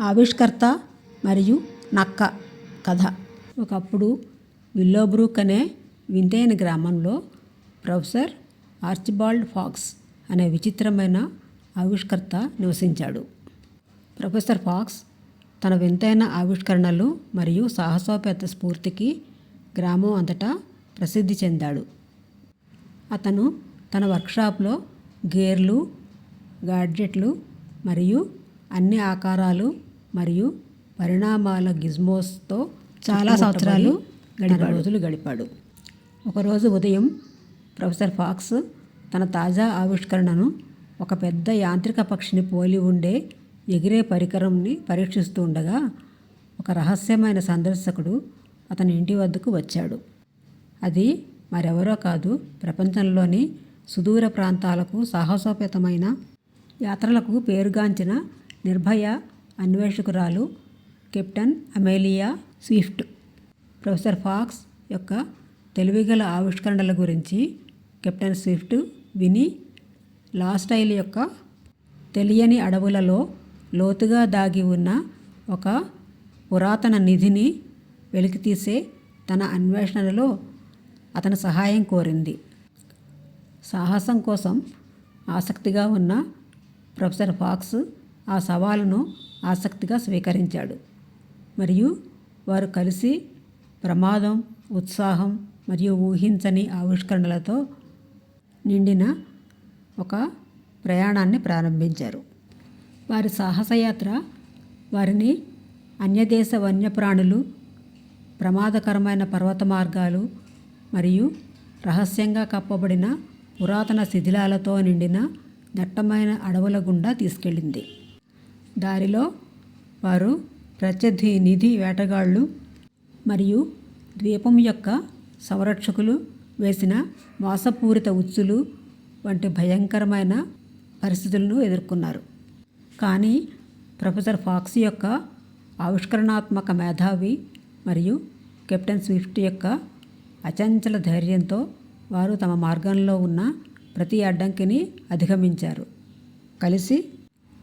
ఆవిష్కర్త మరియు నక్క కథ. ఒకప్పుడు విల్లోబ్రూక్ అనే వింతైన గ్రామంలో ప్రొఫెసర్ ఆర్చిబాల్డ్ ఫాక్స్ అనే విచిత్రమైన ఆవిష్కర్త నివసించాడు. ప్రొఫెసర్ ఫాక్స్ తన వింతైన ఆవిష్కరణలు మరియు సాహసోపేత స్ఫూర్తికి గ్రామం అంతటా ప్రసిద్ధి చెందాడు. అతను తన వర్క్షాప్లో గేర్లు గాడ్జెట్లు మరియు అన్ని ఆకారాలు మరియు పరిణామాల గిజ్మోస్తో చాలా సంవత్సరాలు గడిప రోజులు గడిపాడు. ఒకరోజు ఉదయం ప్రొఫెసర్ ఫాక్స్ తన తాజా ఆవిష్కరణను ఒక పెద్ద యాంత్రిక పక్షిని పోలి ఉండే ఎగిరే పరికరంని పరీక్షిస్తూ ఉండగా ఒక రహస్యమైన సందర్శకుడు అతని ఇంటి వద్దకు వచ్చాడు. అది మరెవరో కాదు ప్రపంచంలోని సుదూర ప్రాంతాలకు సాహసోపేతమైన యాత్రలకు పేరుగాంచిన నిర్భయ అన్వేషకురాలు captain Amelia Swift. Professor Fox యొక్క తెలివిగల ఆవిష్కరణల గురించి కెప్టెన్ స్విఫ్ట్ విని లాస్టైల్ యొక్క తెలియని అడవులలో లోతుగా దాగి ఉన్న ఒక పురాతన నిధిని వెలికితీసే తన అన్వేషణలో అతని సహాయం కోరింది. సాహసం కోసం ఆసక్తిగా ఉన్న ప్రొఫెసర్ ఫాక్స్ ఆ సవాలును ఆసక్తిగా స్వీకరించాడు. మరియు వారు కలిసి ప్రమాదం ఉత్సాహం మరియు ఊహించని ఆవిష్కరణలతో నిండిన ఒక ప్రయాణాన్ని ప్రారంభించారు. వారి సాహసయాత్ర వారిని అన్యదేశ వన్యప్రాణులు ప్రమాదకరమైన పర్వత మార్గాలు మరియు రహస్యంగా కప్పబడిన పురాతన శిథిలాలతో నిండిన దట్టమైన అడవుల గుండా తీసుకెళ్ళింది. దారిలో వారు ప్రత్యర్థి నిధి వేటగాళ్ళు మరియు ద్వీపం యొక్క సంరక్షకులు వేసిన మోసపూరిత ఉచ్చులు వంటి భయంకరమైన పరిస్థితులను ఎదుర్కొన్నారు. కానీ ప్రొఫెసర్ ఫాక్స్ యొక్క ఆవిష్కరణాత్మక మేధావి మరియు కెప్టెన్ స్విఫ్ట్ యొక్క అచంచల ధైర్యంతో వారు తమ మార్గంలో ఉన్న ప్రతి అడ్డంకిని అధిగమించారు. కలిసి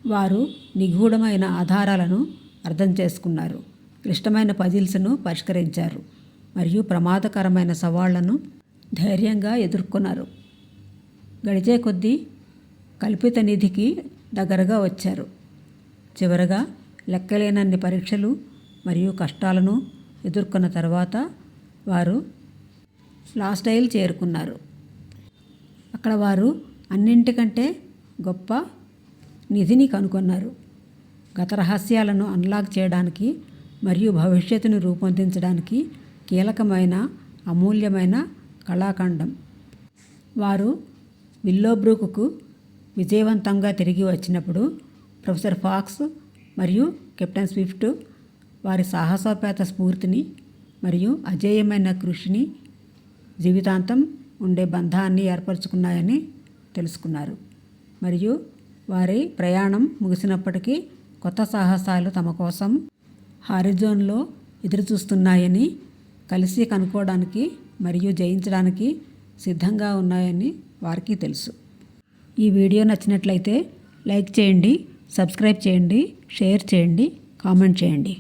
వారు నిగూఢమైన ఆధారాలను అర్థం చేసుకున్నారు. క్లిష్టమైన పజిల్స్ను పరిష్కరించారు మరియు ప్రమాదకరమైన సవాళ్ళను ధైర్యంగా ఎదుర్కొన్నారు. గడిచే కొద్దీ కల్పిత నిధికి దగ్గరగా వచ్చారు. చివరగా లెక్కలేనన్ని పరీక్షలు మరియు కష్టాలను ఎదుర్కొన్న తర్వాత వారు ఫ్లాస్టైల్ చేరుకున్నారు. అక్కడ వారు అన్నింటికంటే గొప్ప నిధిని కనుగొన్నారు గత రహస్యాలను అన్లాక్ చేయడానికి మరియు భవిష్యత్తును రూపొందించడానికి కీలకమైన అమూల్యమైన కళాఖండం. వారు విల్లోబ్రూక్కు విజయవంతంగా తిరిగి వచ్చినప్పుడు ప్రొఫెసర్ ఫాక్స్ మరియు కెప్టెన్ స్విఫ్ట్ వారి సాహసోపేత స్ఫూర్తిని మరియు అజేయమైన కృషిని జీవితాంతం ఉండే బంధాన్ని ఏర్పరచుకున్నాయని తెలుసుకున్నారు. మరియు వారి ప్రయాణం ముగిసినప్పటికీ కొత్త సాహసాలు తమ కోసం హారిజోన్లో ఎదురుచూస్తున్నాయని కలిసి కనుక్కోవడానికి మరియు జయించడానికి సిద్ధంగా ఉన్నాయని వారికి తెలుసు. ఈ వీడియో నచ్చినట్లయితే లైక్ చేయండి సబ్స్క్రైబ్ చేయండి షేర్ చేయండి కామెంట్ చేయండి.